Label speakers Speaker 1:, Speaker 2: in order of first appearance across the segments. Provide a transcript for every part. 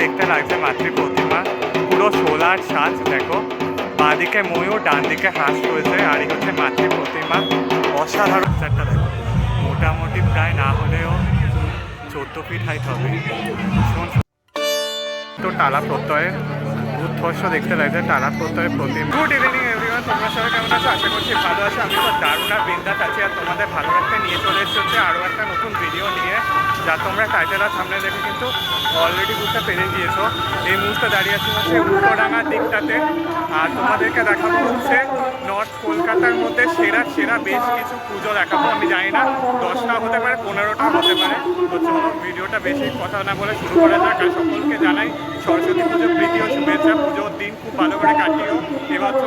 Speaker 1: দেখতে লাগছে মাতৃ প্রতিমা। পুরো সোলার সাজ, দেখো। বাঁদিকে ময়ূর ডান দিকে হাঁস রয়েছে, আর এই হচ্ছে মাতৃ প্রতিমা। অসাধারণ চারটা দেখো। মোটামুটি প্রায় না হলেও চোদ্দ ফিট হাইট হবে। তো টালা প্রত্যয়ের উৎকর্ষ দেখতে লাগছে, টালা প্রত্যয়ের প্রতিমা। গুড ইভিনিং তোমরা সবাই কেমন আছো? আশা করছি ভালো আছো। আমি তো দারুণ আর বিন্দাস আছি আর তোমাদের ভালো একটা নিয়ে চলে এসেছি আরও একটা নতুন ভিডিও নিয়ে, যা তোমরা টাইটেল আর সামনে দেখে কিন্তু অলরেডি বুঝতে পেরে গিয়েছো। এই মুহূর্তে দাঁড়িয়ে আছি হচ্ছে উত্তরডাঙ্গার দিকটাতে। আর তোমাদেরকে দেখাবো হচ্ছে নর্থ কলকাতার মধ্যে সেরা সেরা বেশ কিছু পুজো দেখাবো। আমি জানি না, দশটা হতে পারে, পনেরোটা হতে পারে। তো ভিডিওটা বেশি কথা না বলে শুরু করা যাক। আর সকলকে জানাই, সরস্বতী পুজো প্রীতি ও শুভেচ্ছা। পুজোর দিন খুব ভালো করে কাটিও। এবার তো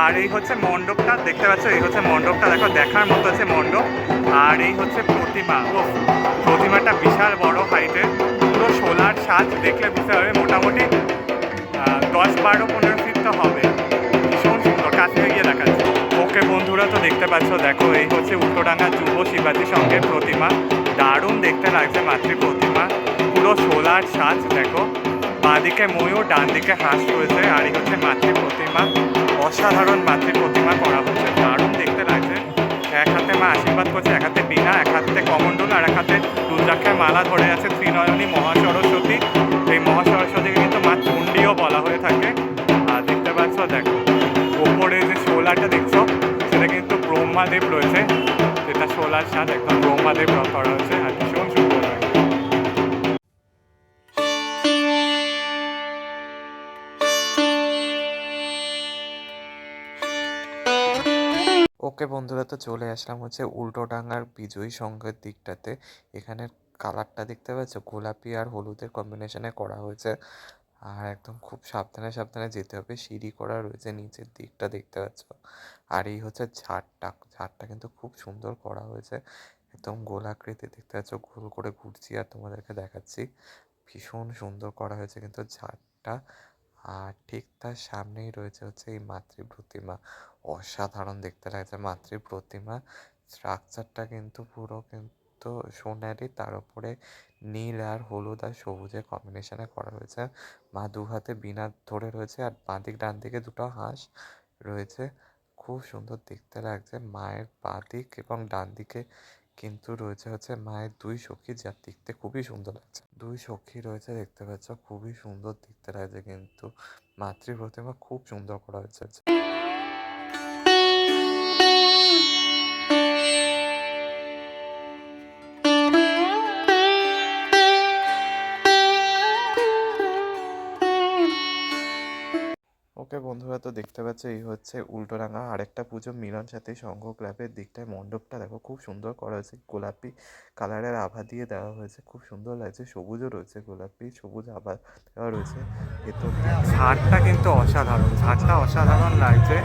Speaker 1: আর এই হচ্ছে মণ্ডপটা, দেখতে পাচ্ছ? এই হচ্ছে মণ্ডপটা, দেখো, দেখার মতো হচ্ছে মণ্ডপ। আর এই হচ্ছে প্রতিমা। ও প্রতিমাটা বিশাল বড় হাইটের পুরো সোলার সাজ, দেখলে বুঝতে হবে মোটামুটি দশ বারো পনেরো ফিট তো হবে। ভীষণ সুন্দর, কাছে গিয়ে দেখাচ্ছে। ওকে, বন্ধুরা, তো দেখতে পাচ্ছ, দেখো, এই হচ্ছে উত্তরডাঙ্গা যুব শিবাজি সঙ্গের প্রতিমা। দারুণ দেখতে লাগছে মাতৃ প্রতিমা। পুরো সোলার সাজ, দেখো। বাঁদিকে ময়ূর ডান দিকে হাঁস রয়েছে। আর এই হচ্ছে মাতৃ প্রতিমা। অসাধারণ মাতৃ প্রতিমা করা হচ্ছে। দারুণ দেখতে লাগছে। এক হাতে মা আশীর্বাদ করছে, এক হাতে বিনা এক হাতে কমণ্ডল, আর এক হাতে রুদ্রাক্ষের মালা ধরে আছে ত্রিনয়নী মহাসরস্বতী। এই মহাসরস্বতীকে কিন্তু মা চণ্ডীও বলা হয়ে থাকে। আর দেখতে পাচ্ছ, দেখো, ওপরে যে শোলাটা দেখছ, সেটা কিন্তু ব্রহ্মাদেব রয়েছে। যেটা শোলার সাথ একদম ব্রহ্মাদেব করা হয়েছে আর ভীষণ
Speaker 2: ওকে বন্ধুরা তো চলে আসলাম হচ্ছে উল্টো উল্টোডাঙ্গার বিজয়ী সংঘের দিকটাতে। এখানে কালারটা দেখতে পাচ্ছ? গোলাপি আর হলুদের কম্বিনেশনে করা হয়েছে। আর একদম খুব সাবধানে সাবধানে যেতে হবে। সিঁড়ি করা রয়েছে নিচের দিকটা দেখতে পাচ্ছ? আর এই হচ্ছে ঝাড়টা। ঝাড়টা কিন্তু খুব সুন্দর করা হয়েছে। একদম গোলাকৃতি দেখতে পাচ্ছ? গোল করে ঘুরছি আর তোমাদেরকে দেখাচ্ছি। ভীষণ সুন্দর করা হয়েছে কিন্তু ঝাড়টা। আর ঠিক তার সামনেই রয়েছে হচ্ছে এই মাতৃ প্রতিমা। অসাধারণ দেখতে লাগছে মাতৃ প্রতিমা। স্ট্রাকচারটা কিন্তু পুরো কিন্তু সোনারি, তার উপরে নীল আর হলুদ আর সবুজের কম্বিনেশনে করা হয়েছে। মা দু হাতে বিনা ধরে রয়েছে আর বাঁদিক ডান দিকে দুটো হাঁস রয়েছে। খুব সুন্দর দেখতে লাগছে মায়ের বাঁদিক এবং ডান দিকে কিন্তু রয়েছে হচ্ছে মায়ের দুই সখী, যা দেখতে খুবই সুন্দর লাগছে। দুই সখী রয়েছে, দেখতে পাচ্ছ, খুবই সুন্দর দেখতে লাগছে, কিন্তু মাতৃ প্রতিমা খুব সুন্দর করা হয়েছে। ওকে বন্ধুরা তো দেখতে পাচ্ছ, এই হচ্ছে উল্টোডাঙ্গা আরেকটা পুজো। মিলন সাথে সংঘ ক্লাবের দিকটায় মণ্ডপটা দেখো খুব সুন্দর করা হয়েছে। গোলাপি কালারের আভা দিয়ে দেওয়া হয়েছে, খুব সুন্দর লাগছে। সবুজও রয়েছে গোলাপি, সবুজ আভা দেওয়া রয়েছে। ভেতর
Speaker 1: ঝাড়টা কিন্তু অসাধারণ, ঝাড়টা অসাধারণ লাগছে।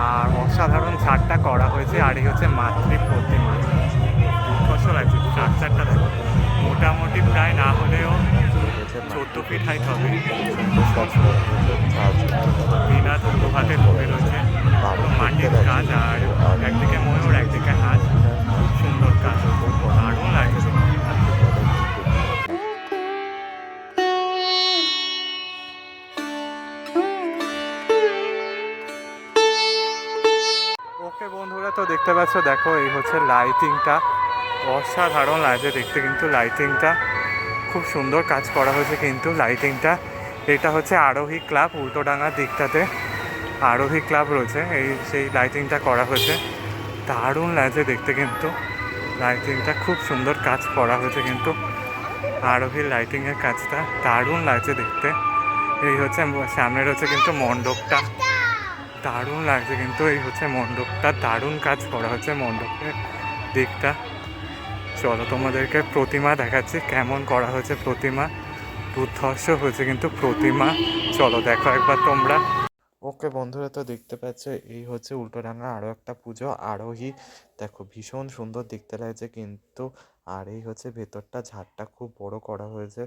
Speaker 1: আর অসাধারণ ঝাড়টা করা হয়েছে, আর এই হচ্ছে মাতৃ প্রতিমা। দুর্ধর্ষ লাগছে স্ট্রাকচারটা দেখো। মোটামুটি প্রায় না হলেও চোদ্দ ফিট হাইট হবে বিনা দুটো হাতে ধরে রয়েছে। মাটির কাজ আর একদিকে ময়ূর, একদিকে হাঁস। খুব সুন্দর কাজ। দারুণ লাগছে। বন্ধুরা, তো দেখতে পাচ্ছ, দেখো, এই হচ্ছে লাইটিংটা অসাধারণ লাগছে দেখতে, কিন্তু লাইটিংটা খুব সুন্দর কাজ করা হয়েছে কিন্তু লাইটিংটা এটা হচ্ছে আরোহী ক্লাব উল্টোডাঙ্গার দিকটাতে। আরোহী ক্লাব রয়েছে, এই সেই লাইটিংটা করা হয়েছে। দারুণ লাগছে দেখতে কিন্তু। লাইটিংটা খুব সুন্দর কাজ করা হয়েছে কিন্তু। আরোহীর লাইটিংয়ের কাজটা দারুণ লাগছে দেখতে। এই হচ্ছে সামনের হচ্ছে কিন্তু মণ্ডপটা। দারুণ লাগছে কিন্তু, এই হচ্ছে মণ্ডপটা। দারুণ কাজ করা হচ্ছে মণ্ডপের দিকটা। চলো তোমাদেরকে প্রতিমা দেখাচ্ছি। কেমন করা হয়েছে প্রতিমা? দুর্ধর্ষ হয়েছে কিন্তু প্রতিমা। চলো দেখো একবার তোমরা।
Speaker 2: ওকে বন্ধুরা, তো দেখতে পাচ্ছ, এই হচ্ছে উল্টোডাঙা আরও একটা পুজো, আরোহী। দেখো, ভীষণ সুন্দর দেখতে লাগছে কিন্তু, আর এই হচ্ছে ভেতরটা, ঝাড়টা খুব বড় করা হয়েছে।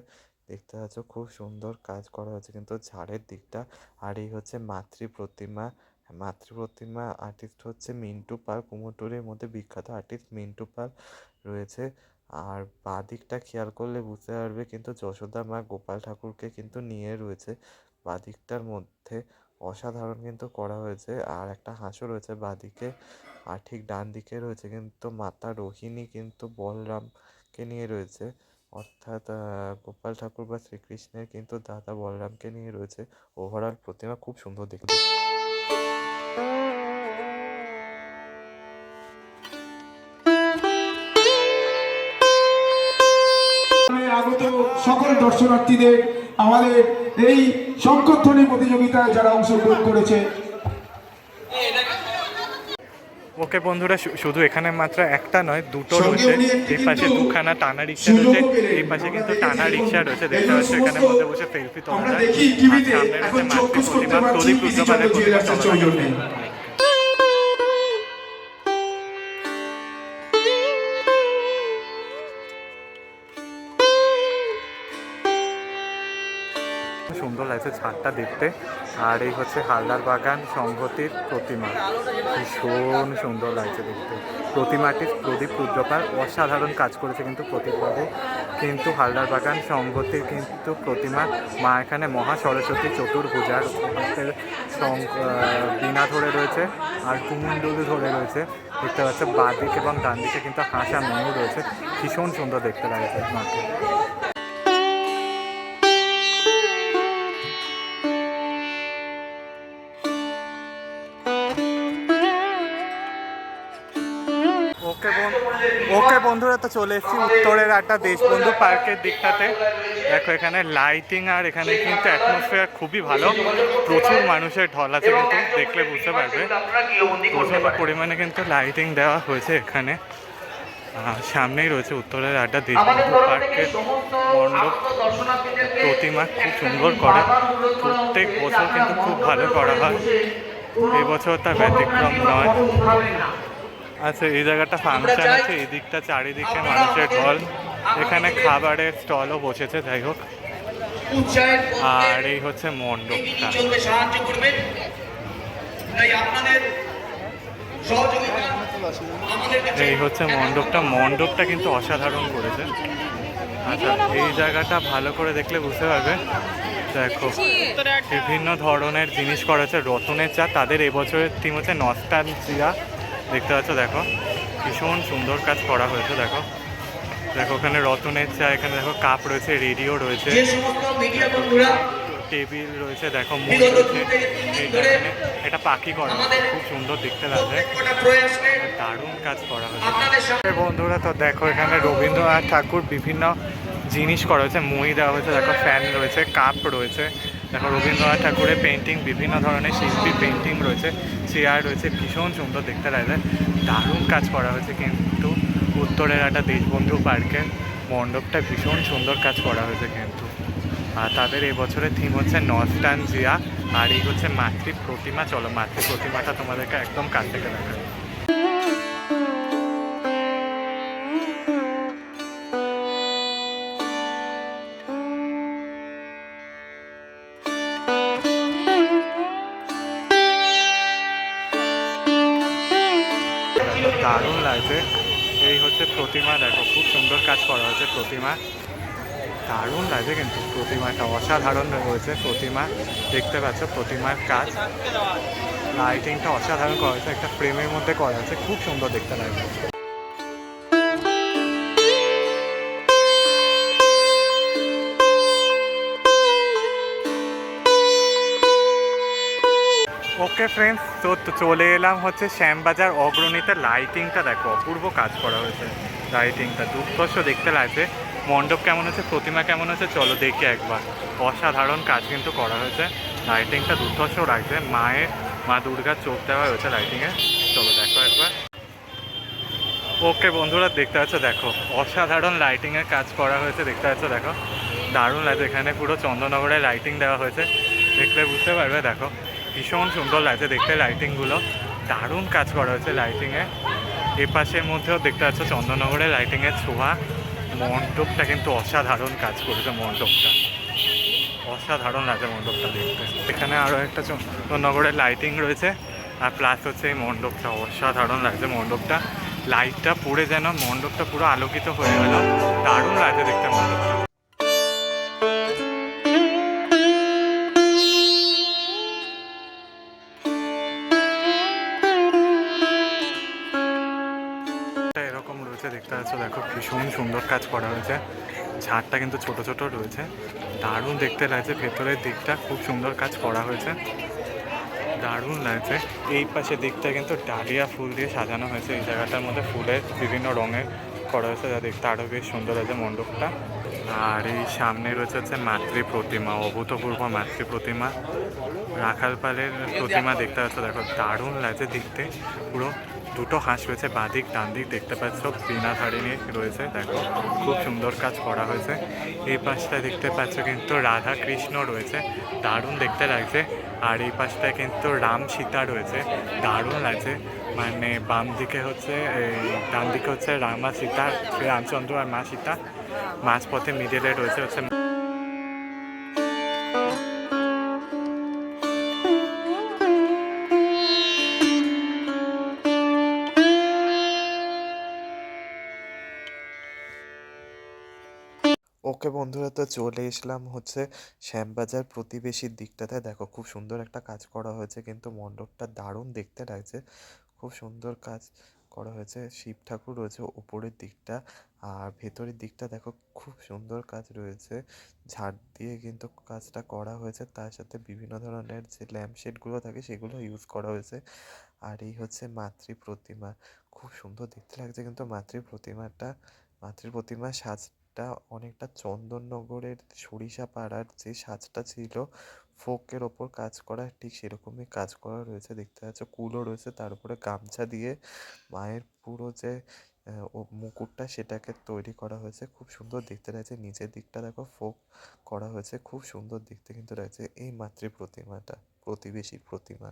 Speaker 2: দেখতে পাচ্ছ, খুব সুন্দর কাজ করা হয়েছে কিন্তু ঝাড়ের দিকটা। আর এই হচ্ছে মাতৃ প্রতিমা মাতৃ প্রতিমা আর্টিস্ট হচ্ছে মিন্টু পাল, কুমোরটুলির মধ্যে বিখ্যাত আর্টিস্ট মিন্টু পাল রয়েছে। আর বাঁ দিকটা খেয়াল করলে বুঝতে পারবে কিন্তু যশোদা মা গোপাল ঠাকুরকে কিন্তু নিয়ে রয়েছে। বাঁ দিকটার মধ্যে অসাধারণ কিন্তু করা হয়েছে আর একটা হাঁসও রয়েছে বাঁদিকে আর ঠিক ডান দিকে রয়েছে কিন্তু মাতা রোহিণী কিন্তু বলরামকে নিয়ে রয়েছে। অর্থাৎ গোপাল ঠাকুর বা শ্রীকৃষ্ণের কিন্তু দাদা বলরামকে নিয়ে রয়েছে। ওভারঅল প্রতিমা খুব সুন্দর দেখতে।
Speaker 3: আগত সকল দর্শনার্থীদের আমাদের এই শঙ্করধ্বনি প্রতিযোগিতায় যারা অংশগ্রহণ করেছে
Speaker 1: ওকে বন্ধুরা শুধু এখানে মাত্র একটা নয় দুটো রয়েছে। এই পাশে দুখানা টানা রিক্সা রয়েছে। এই পাশে কিন্তু টানা রিক্সা রয়েছে দেখতে পাচ্ছ এখানে বসে বসে সেলফি
Speaker 3: তোমরা
Speaker 1: সামনে রয়েছে মাতৃ প্রতিমা প্রদীপ প্রতিমা লাগছে ছাদটা দেখতে। আর এই হচ্ছে হালদার বাগান সংহতির প্রতিমা। ভীষণ সুন্দর লাগছে দেখতে। প্রতিমাটি প্রদীপ রুদ্রপাল অসাধারণ কাজ করেছে কিন্তু প্রতিবাদে কিন্তু হালদার বাগান সংহতির কিন্তু প্রতিমা। মা এখানে মহা সরস্বতী চতুর্ভুজার আহ, ধরে রয়েছে আর কুমুন্ডুলি ধরে রয়েছে। দেখতে পাচ্ছে বাদিক এবং ডান দিকে কিন্তু হাসা ময়ূর রয়েছে। ভীষণ সুন্দর দেখতে লাগছে মাকে বন্ধুরা তো চলে এসেছি উত্তরের একটা দেশবন্ধু পার্কের দিকটাতে। দেখো এখানে লাইটিং আর এখানে কিন্তু অ্যাটমসফিয়ার খুবই ভালো। প্রচুর মানুষের ঢল আছে কিন্তু দেখলে বুঝতে পারবে। প্রচুর পরিমাণে কিন্তু লাইটিং দেওয়া হয়েছে এখানে। আর সামনেই রয়েছে উত্তরের একটা দেশবন্ধু পার্কের মণ্ডপ। প্রতিমা খুব সুন্দর করে প্রত্যেক বছর কিন্তু খুব ভালো করা হয়। এবছর তার ব্যতিক্রম নয়। আচ্ছা এই জায়গাটা ফাংশন আছে এই দিকটা চারিদিকে মানুষের ঢল এখানে খাবারের স্টলও বসেছে যাই হোক। আর এই হচ্ছে মণ্ডপটা।
Speaker 4: চলবে সাহায্য করবেন। তাই আপনাদের সহযোগিতা আমাদের কাছে
Speaker 1: এই হচ্ছে মণ্ডপটা। মণ্ডপটা কিন্তু অসাধারণ করেছে। আচ্ছা এই জায়গাটা ভালো করে দেখলে বুঝতে পারবে। দেখো বিভিন্ন ধরনের জিনিস করা হচ্ছে রতনের চা তাদের এবছরের থিম হচ্ছে নস্টালজিয়া। দেখতে পাচ্ছ দেখো ভীষণ সুন্দর কাজ করা হয়েছে দেখো। দেখো ওখানে রতনের চা এখানে দেখো কাপ রয়েছে রেডিও রয়েছে। টেবিল রয়েছে দেখো এটা পাখি করা খুব সুন্দর দেখতে লাগছে। দারুণ কাজ করা হয়েছে। বন্ধুরা তো দেখো এখানে রবীন্দ্রনাথ ঠাকুর বিভিন্ন জিনিস করা হয়েছে মই দেওয়া হয়েছে দেখো ফ্যান রয়েছে কাপ রয়েছে। দেখো রবীন্দ্রনাথ ঠাকুরের পেন্টিং বিভিন্ন ধরনের শিল্পীর পেন্টিং রয়েছে। চেয়ার রয়েছে ভীষণ সুন্দর দেখতে লাগছে। দারুণ কাজ করা হয়েছে কিন্তু। উত্তরের একটা দেশবন্ধু পার্কের মণ্ডপটা ভীষণ সুন্দর কাজ করা হয়েছে কিন্তু। আর তাদের এবছরের থিম হচ্ছে নস্টানজিয়া আর এই হচ্ছে মাতৃ প্রতিমা চলো মাতৃ প্রতিমাটা তোমাদেরকে একদম কাছ থেকে দেখো, দারুণ এই হচ্ছে প্রতিমা, দেখো খুব সুন্দর কাজ করা হয়েছে প্রতিমা। দারুণ লাগছে কিন্তু প্রতিমাটা, অসাধারণ রয়েছে প্রতিমা। দেখতে পাচ্ছ প্রতিমার কাজ। লাইটিংটা অসাধারণ করা হয়েছে, একটা ফ্রেমের মধ্যে করা হয়েছে খুব সুন্দর দেখতে লাগছে। ওকে ফ্রেন্ডস তো চলে এলাম হচ্ছে শ্যামবাজার অগ্রণীতে লাইটিংটা দেখো, অপূর্ব কাজ করা হয়েছে লাইটিংটা দুর্ধর্ষ দেখতে লাগছে। মণ্ডপ কেমন হচ্ছে, প্রতিমা কেমন হচ্ছে, চলো দেখি একবার। অসাধারণ কাজ কিন্তু করা হয়েছে। লাইটিংটা দুর্ধর্ষ লাগছে, মায়ের, মা দুর্গার চোখ দেওয়া হয়েছে লাইটিংয়ে চলো দেখো একবার। ওকে বন্ধুরা, দেখতে পাচ্ছ, দেখো, অসাধারণ লাইটিংয়ের কাজ করা হয়েছে, দেখতে পাচ্ছ, দেখো। দারুণ লাগছে, এখানে পুরো চন্দ্রনগরে লাইটিং দেওয়া হয়েছে। দেখলে বুঝতে পারবে, দেখো। ভীষণ সুন্দর লাগছে দেখতে লাইটিংগুলো দারুণ কাজ করা হয়েছে লাইটিংয়ে এ। পাশের মধ্যেও দেখতে পাচ্ছ চন্দননগরের লাইটিংয়ের ছোঁয়া। মণ্ডপটা কিন্তু অসাধারণ কাজ করেছে মণ্ডপটা। অসাধারণ লাগছে মণ্ডপটা দেখতে। এখানে আরও একটা চন্দননগরের লাইটিং রয়েছে। আর প্লাস হচ্ছে এই মণ্ডপটা, অসাধারণ লাগছে মণ্ডপটা। লাইটটা পড়ে যেন মণ্ডপটা পুরো আলোকিত হয়ে গেল। দারুণ লাগছে দেখতে মণ্ডপটা। ভীষণ সুন্দর কাজ করা হয়েছে। ঝাড়টা কিন্তু ছোট ছোট রয়েছে। দারুণ দেখতে লাগছে, ভেতরের দিকটা খুব সুন্দর কাজ করা হয়েছে। দারুণ লাগছে। এই পাশে দিকটা কিন্তু ডালিয়া ফুল দিয়ে সাজানো হয়েছে। এই জায়গাটার মধ্যে ফুলের বিভিন্ন রঙের করা হয়েছে, যা দেখতে আরও বেশ সুন্দর আছে মণ্ডপটা। আর এই সামনে রয়েছে হচ্ছে মাতৃ প্রতিমা, অভূতপূর্ব মাতৃ প্রতিমা। রাখালপালের প্রতিমা দেখতে পাচ্ছ, দেখো, দারুণ লাগছে দেখতে। পুরো দুটো হাঁস রয়েছে বাঁদিক ডান দিক। দেখতে পাচ্ছ বিনাধারিণী রয়েছে, দেখো। খুব সুন্দর কাজ করা হয়েছে। এই পাশটা দেখতে পাচ্ছ কিন্তু রাধা কৃষ্ণ রয়েছে, দারুণ দেখতে লাগছে। আর এই পাশটায় কিন্তু রাম সীতা রয়েছে, দারুণ লাগছে। মানে বাম দিকে হচ্ছে ডান দিকে হচ্ছে রামা সীতা রামচন্দ্র আর মা সীতা। মাঝপথে মিডিলে রয়েছে হচ্ছে
Speaker 2: বন্ধুরা, তো চলে এসলাম হচ্ছে শ্যামবাজার প্রতিবেশীর দিকটাতে। দেখো, খুব সুন্দর একটা কাজ করা হয়েছে, কিন্তু মণ্ডপটা দারুণ দেখতে লাগছে। খুব সুন্দর কাজ করা হয়েছে। শিব ঠাকুর রয়েছে ওপরের দিকটা, আর ভেতরের দিকটা দেখো, খুব সুন্দর কাজ রয়েছে। ঝাড় দিয়ে কিন্তু কাজটা করা হয়েছে। তার সাথে বিভিন্ন ধরনের যে ল্যাম্পশেডগুলো থাকে, সেগুলো ইউজ করা হয়েছে। আর এই হচ্ছে মাতৃ প্রতিমা। খুব সুন্দর দেখতে লাগছে কিন্তু মাতৃ প্রতিমাটা, মাতৃ প্রতিমার সাজটা অনেকটা চন্দননগরের সরিষা পাড়ার যে সাজটা ছিল, ফোকের ওপর কাজ করা ঠিক সেরকমই কাজ করা রয়েছে, দেখতে পাচ্ছ কুলো রয়েছে, তার উপরে গামছা দিয়ে মায়ের পুরো যে ও মুকুটটা সেটাকে তৈরি করা হয়েছে, খুব সুন্দর দেখতে লাগছে, নিচের দিকটা দেখো ফোক করা হয়েছে, খুব সুন্দর দেখতে কিন্তু লাগছে, এই মাতৃ প্রতিমাটা প্রতিবেশী প্রতিমা।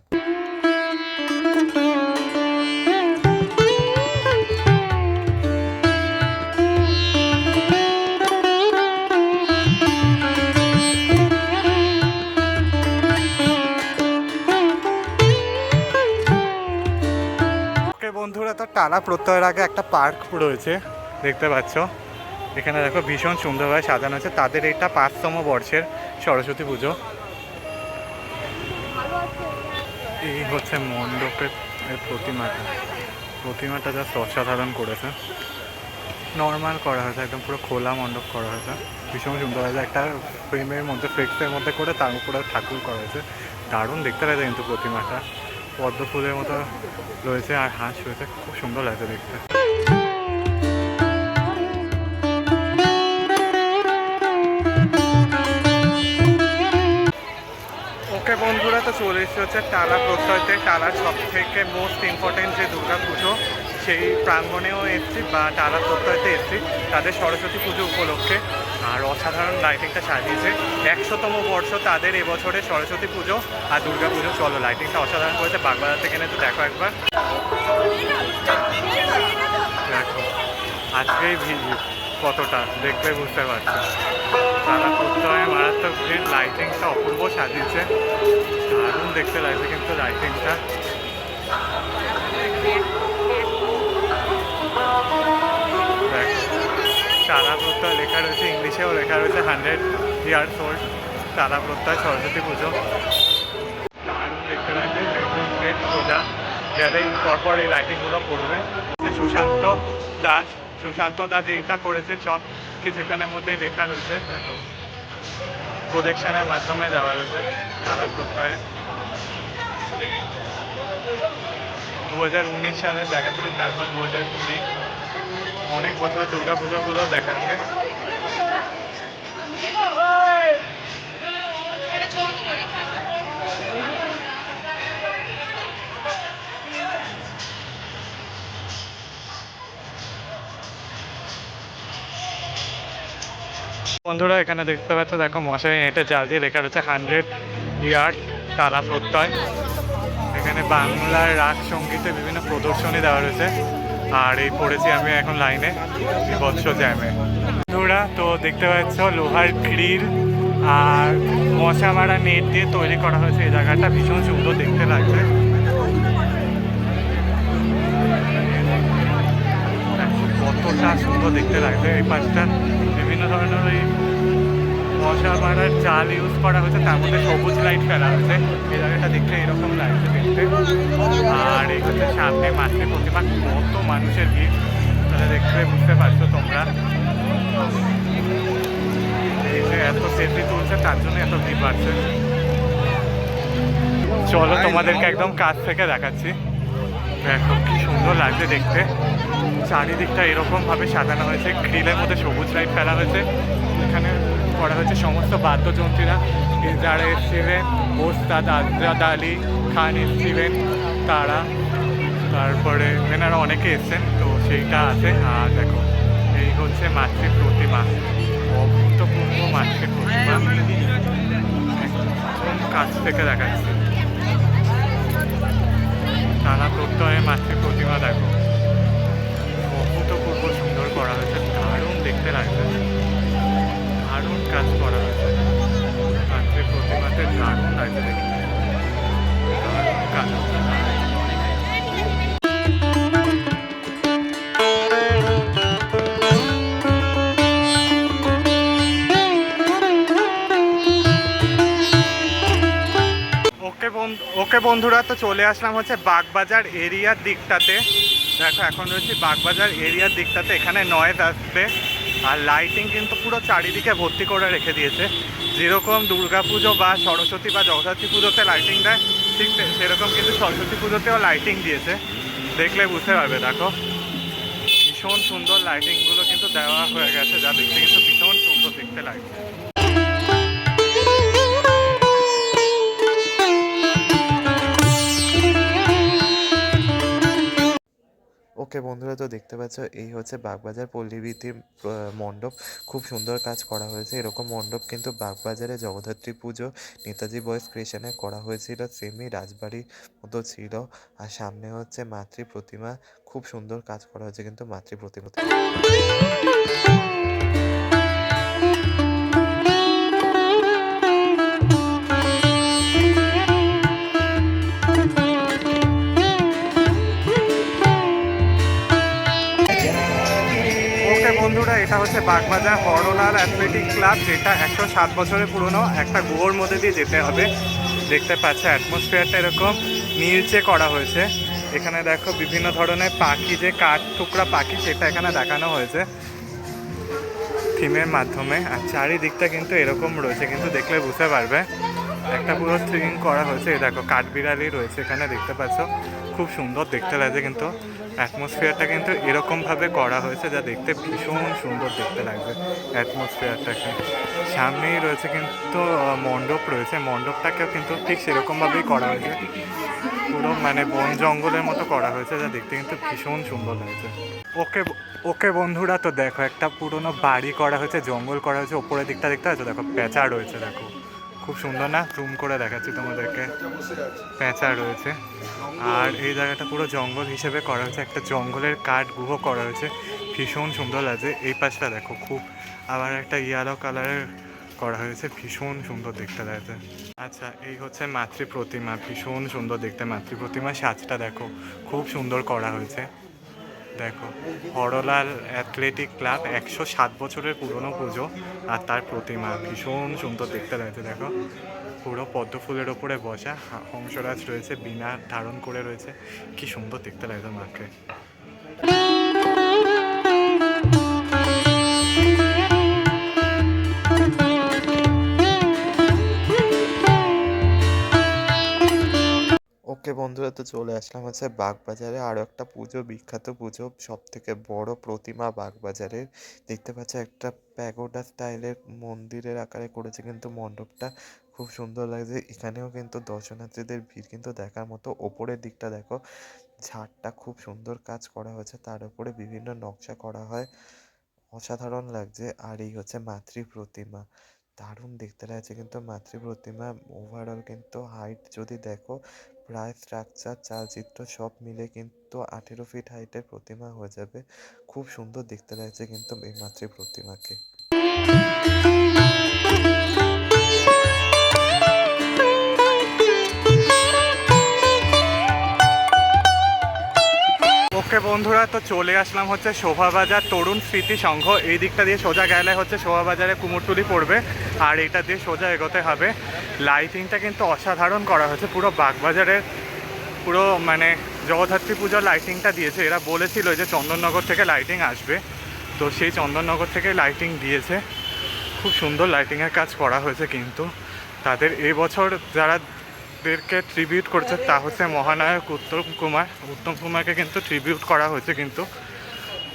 Speaker 1: বন্ধুরা তো প্রত্যয়ের আগে একটা পার্ক রয়েছে, দেখতে পাচ্ছ। এখানে দেখো ভীষণ সুন্দরভাবে সাজানো আছে তাদের এটা পাঁচতম বর্ষের সরস্বতী পুজো। এই হচ্ছে মণ্ডপের প্রতিমাটা। প্রতিমাটা জাস্ট অসাধারণ করেছে। নর্মাল করা হয়েছে, একদম পুরো খোলা মণ্ডপ করা হয়েছে। ভীষণ সুন্দর হয়েছে। একটা ফ্রেমের মধ্যে, ফ্লেক্সের মধ্যে করে তার উপরে ঠাকুর করা হয়েছে। দারুণ দেখতে লাগে কিন্তু প্রতিমাটা। পদ্ম ফুলের মতো রয়েছে আর হাঁস রয়েছে, খুব সুন্দর লাগছে দেখতে। ওকে বন্ধুরা, তো চলে এসেছে হচ্ছে টালা প্রত্যয়তে টালার সব থেকে মোস্ট ইম্পর্টেন্ট যে দুর্গা পুজো, সেই প্রাঙ্গণেও এসেছি বা টালা প্রত্যয়তে এসেছি। তাদের সরস্বতী পুজো উপলক্ষে। আর অসাধারণ লাইটিংটা সাজিয়েছে। একশোতম বর্ষ তাদের এবছরে সরস্বতী পুজো আর দুর্গা পুজো। চলো লাইটিংটা অসাধারণ করেছে। বাগবাজার থেকে তো দেখো একবার। দেখো, আজকেই ভিড় কতটা দেখবে বুঝতে পারছ। তারা প্রত্যয় মারাত্মক ভিড়। লাইটিংটা অপূর্ব সাজিয়েছে। দারুণ দেখতে লাগছে কিন্তু লাইটিংটা লেখা রয়েছে ইংলিশেও লেখা রয়েছে হান্ড্রেড ইয়ার্স ওল্ড তারা প্রত্যয় সরস্বতী পুজো। দারুণ সোজা যাদের পরপর এই লাইটিংগুলো করবে সুশান্ত দাস সুশান্ত দাস এইটা করেছে সব কিছুক্ষণের মধ্যে লেখা রয়েছে। প্রজেকশনের মাধ্যমে দেওয়া রয়েছে, তারা প্রত্যয়ে। দু হাজার উনিশ সালে দেখাচ্ছে, তারপর দু হাজার কুড়ি। অনেক বছর দুর্গা পুজোগুলো দেখাচ্ছে। বন্ধুরা, এখানে দেখতে পাচ্ছ, দেখো মশাই হেঁটে জাল দিয়ে লেখা রয়েছে, হান্ড্রেড ইয়ার্ড তারা প্রত্যয়। এখানে বাংলার রাগ সঙ্গীতে বিভিন্ন প্রদর্শনী দেওয়া রয়েছে। আর এই পড়েছি আমি এখন লাইনে বিভৎস জ্যামে। বন্ধুরা, তো দেখতে পাচ্ছ লোহার গ্রিল আর মশা মারা নেট দিয়ে তৈরি করা হয়েছে এই জায়গাটা। ভীষণ সুন্দর দেখতে লাগছে। কতটা সুন্দর দেখতে লাগছে। এই পাশটা বিভিন্ন ধরনের ওই মশা মারার জাল ইউজ করা হয়েছে, তার মধ্যে সবুজ লাইট ফেলা হয়েছে। এই জায়গাটা দেখতে এরকম লাগছে দেখতে। আর এই হচ্ছে সামনে মাতৃ প্রতিমা। কত মানুষের ভিড়। তাহলে দেখতে বুঝতে পারছ তোমরা? এই যে এত সেলফি তুলছে তার জন্য এত ভিড় বাড়ছে। চলো তোমাদেরকে একদম কাছ থেকে দেখাচ্ছি। দেখো কি সুন্দর লাগছে দেখতে। চারিদিকটা এরকম ভাবে সাজানো হয়েছে। গ্রিলের মধ্যে সবুজ লাইট ফেলা হয়েছে। এখানে করা হয়েছে সমস্ত বাদ্যযন্ত্রীরা। যারা এসেছিলেন ওস্তাদ আজরাদ আলী খান এসেছিলেন তারা। তারপরে এনারা অনেকে এসছেন তো সেইটা আছে। আর দেখো এই হচ্ছে মাতৃ প্রতিমা। অভূতপূর্ব মাতৃ প্রতিমা। কাছ থেকে দেখাচ্ছি। ওকে বন্ধুরা, তো চলে আসলাম হচ্ছে বাগবাজার এরিয়ার দিকটাতে। দেখো, এখন রয়েছি বাগবাজার এরিয়ার দিকটাতে, এখানে নয়েজ আসবে। আর লাইটিং কিন্তু পুরো চারিদিকে ভর্তি করে রেখে দিয়েছে। যেরকম দুর্গাপুজো বা সরস্বতী বা জগদ্ধাত্রী পুজোতে লাইটিং দেয়, ঠিক সেরকম কিন্তু সরস্বতী পুজোতেও লাইটিং দিয়েছে। দেখলে বুঝতে পারবে, দেখো। ভীষণ সুন্দর লাইটিংগুলো কিন্তু দেওয়া হয়ে গেছে, যা দেখতে কিন্তু ভীষণ সুন্দর দেখতে লাগছে।
Speaker 2: ওকে বন্ধুরা তো দেখতে পাচ্ছ, এই হচ্ছে বাগবাজার পল্লীবৃত্তির মণ্ডপ। খুব সুন্দর কাজ করা হয়েছে। এরকম মণ্ডপ কিন্তু বাগবাজারে জগদ্ধাত্রী পুজো, নেতাজি বয়স ক্রিয়েশনে করা হয়েছিল। সেমি রাজবাড়ির মতো ছিল। আর সামনে হচ্ছে মাতৃ প্রতিমা। খুব সুন্দর কাজ করা হয়েছে কিন্তু মাতৃ প্রতিমা।
Speaker 1: এটা হচ্ছে বাগবাজার হরলাল অ্যাথলেটিক ক্লাব, যেটা একশো সাত বছরের পুরনো, একটা গুয়োর মধ্যে দিয়ে যেতে হবে। দেখতে পাচ্ছে অ্যাটমসফিয়ারটা এরকম নীলচে করা হয়েছে। এখানে দেখো বিভিন্ন ধরনের পাখি, যে কাঠ টুকরা পাখি, সেটা এখানে দেখানো হয়েছে। থিমের মাধ্যমে, আর চারিদিকটা কিন্তু এরকম রয়েছে, কিন্তু দেখলে বুঝতে পারবে। একটা পুরো থ্রিং করা হয়েছে দেখো, কাঠবিড়ালি রয়েছে এখানে, দেখতে পাচ্ছ। খুব সুন্দর দেখতে লাগছে কিন্তু। অ্যাটমসফিয়ারটা কিন্তু এরকমভাবে করা হয়েছে যা দেখতে ভীষণ সুন্দর দেখতে লাগবে অ্যাটমসফিয়ারটাকে সামনেই রয়েছে কিন্তু মণ্ডপ রয়েছে। মণ্ডপটাকেও কিন্তু ঠিক সেরকমভাবেই করা হয়েছে। পুরো মানে বন জঙ্গলের মতো করা হয়েছে যা দেখতে কিন্তু ভীষণ সুন্দর লাগছে। ওকে ওকে বন্ধুরা তো দেখো, একটা পুরনো বাড়ি করা হয়েছে, জঙ্গল করা হয়েছে, ওপরের দিকটা দেখতে পাচ্ছ? দেখো, পেঁচা রয়েছে, দেখো। খুব সুন্দর না? জুম করে দেখাচ্ছি তোমাদেরকে। পেঁচা রয়েছে। আর এই জায়গাটা পুরো জঙ্গল হিসেবে করা হয়েছে। একটা জঙ্গলের কাঠ গুহ করা হয়েছে। ভীষণ সুন্দর লাগছে। এই পাশটা দেখো, খুব আবার একটা ইয়েলো কালারের করা হয়েছে। ভীষণ সুন্দর দেখতে লাগছে। আচ্ছা এই হচ্ছে মাতৃ প্রতিমা ভীষণ সুন্দর দেখতে। মাতৃ প্রতিমা সাজটা দেখো, খুব সুন্দর করা হয়েছে। দেখো, হরলাল অ্যাথলেটিক ক্লাব একশো সাত বছরের পুরনো পুজো আর তার প্রতিমা। ভীষণ সুন্দর দেখতে লাগছে, দেখো। পুরো পদ্ম ফুলের ওপরে বসা হংসরাজ রয়েছে, বিনা ধারণ করে রয়েছে। কি সুন্দর দেখতে লাগছে মাকে
Speaker 2: ওকে বন্ধুরা তো চলে আসলাম হচ্ছে বাগবাজারে। আরও একটা পুজো, বিখ্যাত পুজো সব থেকে বড় প্রতিমা বাগবাজারের। দেখতে পাচ্ছ একটা প্যাগোডা স্টাইলের মন্দিরের আকারে করেছে কিন্তু মণ্ডপটা খুব সুন্দর লাগছে। এখানেও কিন্তু দর্শনার্থীদের ভিড় কিন্তু দেখার মতো। ওপরের দিকটা দেখো, ঝাড়টা খুব সুন্দর কাজ করা হয়েছে। তার উপরে বিভিন্ন নকশা করা হয়। অসাধারণ লাগছে। আর এই হচ্ছে মাতৃ প্রতিমা। দারুণ দেখতে লাগছে। কিন্তু মাতৃ প্রতিমা ওভারঅল কিন্তু হাইট যদি দেখো, প্রায় স্ট্রাকচার চালচিত্র সব মিলে কিন্তু আঠেরো ফিট হাইটের প্রতিমা হয়ে যাবে। খুব সুন্দর দেখতে লাগছে কিন্তু এই মাতৃ প্রতিমাকে
Speaker 1: ওকে বন্ধুরা, তো চলে আসলাম হচ্ছে শোভাবাজার তরুণ স্মৃতি সংঘ। এই দিকটা দিয়ে সোজা গেলে হচ্ছে শোভাবাজারে কুমোরটুলি পড়বে। আর এটা দিয়ে সোজা এগোতে হবে। লাইটিংটা কিন্তু অসাধারণ করা হয়েছে। পুরো বাগবাজারের পুরো মানে জগদ্ধাত্রী পুজোর লাইটিংটা দিয়েছে। এরা বলেছিল যে চন্দননগর থেকে লাইটিং আসবে। তো সেই চন্দননগর থেকে লাইটিং দিয়েছে। খুব সুন্দর লাইটিংয়ের কাজ করা হয়েছে কিন্তু। তাদের এবছর বছর যারা দেরকে ট্রিবিউট করছে, তা হচ্ছে মহানায়ক উত্তম কুমার। উত্তম কুমারকে কিন্তু ট্রিবিউট করা হয়েছে কিন্তু।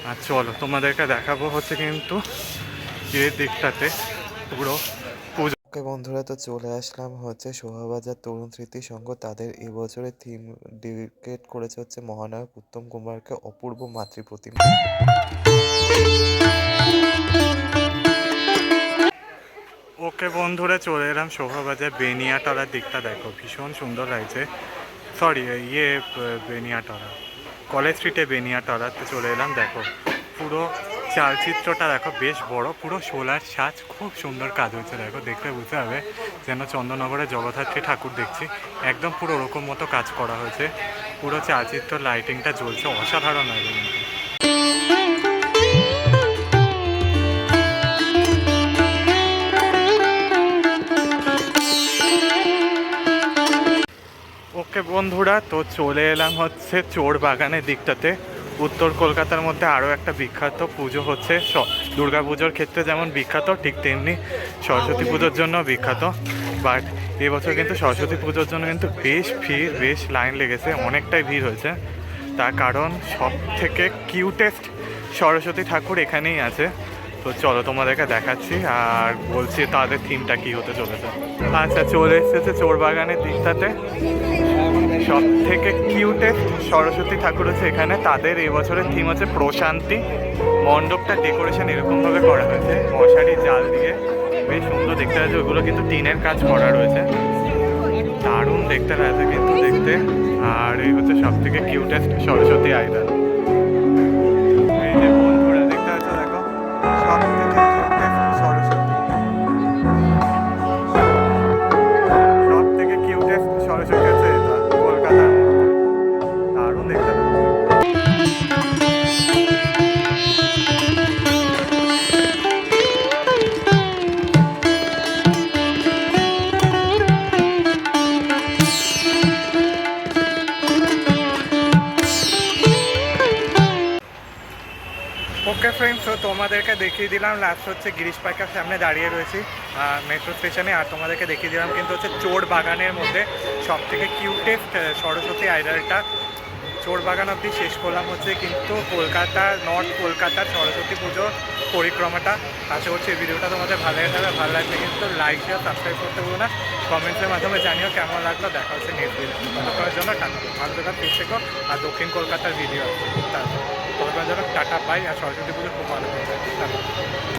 Speaker 1: আর চলো, তোমাদেরকে দেখাবো হচ্ছে কিন্তু এই দিকটাতে। পুরো পুজো।
Speaker 2: ওকে বন্ধুরা তো চলে আসলাম হচ্ছে শোভাবাজার তরুণ স্মৃতি সংঘ। তাদের এবছরের থিম ডেডিকেট করেছে হচ্ছে মহানায়ক উত্তম কুমারকে অপূর্ব মাতৃ প্রতিমা
Speaker 1: ওকে বন্ধুরা চলে এলাম শোভাবাজার বেনিয়াটলার দিকটা দেখো। ভীষণ সুন্দর লাগছে। সরি ইয়ে বেনিয়াটলা কলেজ স্ট্রিটে বেনিয়াটলাতে চলে এলাম দেখো। পুরো চালচিত্রটা দেখো, বেশ বড়, পুরো সোলার সাজ, খুব সুন্দর কাজ হয়েছে, দেখো, দেখলে বুঝতে হবে যেন চন্দ্রনগরের জগদ্ধাত্রী ঠাকুর দেখছি। একদম পুরো ওরকম মতো কাজ করা হয়েছে, পুরো চালচিত্র লাইটিংটা জ্বলছে, অসাধারণ লাগে ওকে বন্ধুরা, তো চলে এলাম হচ্ছে চোর বাগানের দিকটাতে। উত্তর কলকাতার মধ্যে আরও একটা বিখ্যাত পুজো হচ্ছে দুর্গা পুজোর ক্ষেত্রে যেমন বিখ্যাত, ঠিক তেমনি সরস্বতী পুজোর জন্য বিখ্যাত। বাট এবছর কিন্তু সরস্বতী পুজোর জন্য কিন্তু বেশ ভিড়, বেশ লাইন লেগেছে, অনেকটাই ভিড় হয়েছে। তার কারণ সব থেকে কিউটেস্ট সরস্বতী ঠাকুর এখানেই আছে। তো চলো তোমাদেরকে দেখাচ্ছি আর বলছি তাদের থিমটা কি হতে চলেছে। আচ্ছা চলে এসেছে চোর বাগানের দিকটাতে। সব থেকে কিউটেস্ট সরস্বতী ঠাকুর হচ্ছে এখানে। তাদের এবছরের থিম হচ্ছে প্রশান্তি। মণ্ডপটা ডেকোরেশন এরকমভাবে করা হয়েছে। মশারি, জাল দিয়ে। বেশ সুন্দর দেখতে লাগছে। ওগুলো কিন্তু টিনের কাজ করা রয়েছে। দারুণ দেখতে লাগছে কিন্তু দেখতে। আর এই হচ্ছে সব থেকে কিউটেস্ট সরস্বতী আইডল এই যে তোমাদেরকে দেখিয়ে দিলাম। লাস্ট হচ্ছে গিরিশ পার্কের সামনে দাঁড়িয়ে রয়েছি। মেট্রো স্টেশনে আর তোমাদেরকে দেখিয়ে দিলাম কিন্তু হচ্ছে চোর বাগানের মধ্যে। সব থেকে কিউটেস্ট সরস্বতী আইডলটা চোর বাগান অবধি শেষ করলাম হচ্ছে কিন্তু কলকাতা নর্থ কলকাতার সরস্বতী পুজোর পরিক্রমাটা। আশা করছি ভিডিওটা তোমাদের ভালো লেগে থাকবে। ভালো লাগলে কিন্তু লাইক শেয়ার সাবস্ক্রাইব করতে ভুলো না। কমেন্টসের মাধ্যমে জানিও কেমন লাগল। দেখা হচ্ছে নেক্সট ভিডিও জন্য টাটা। ভালো থাকার থেকো। আর দক্ষিণ কলকাতার ভিডিও আছে। তারপর যারা টাটা পাই আর সরস্বতী পুজো খুব ভালো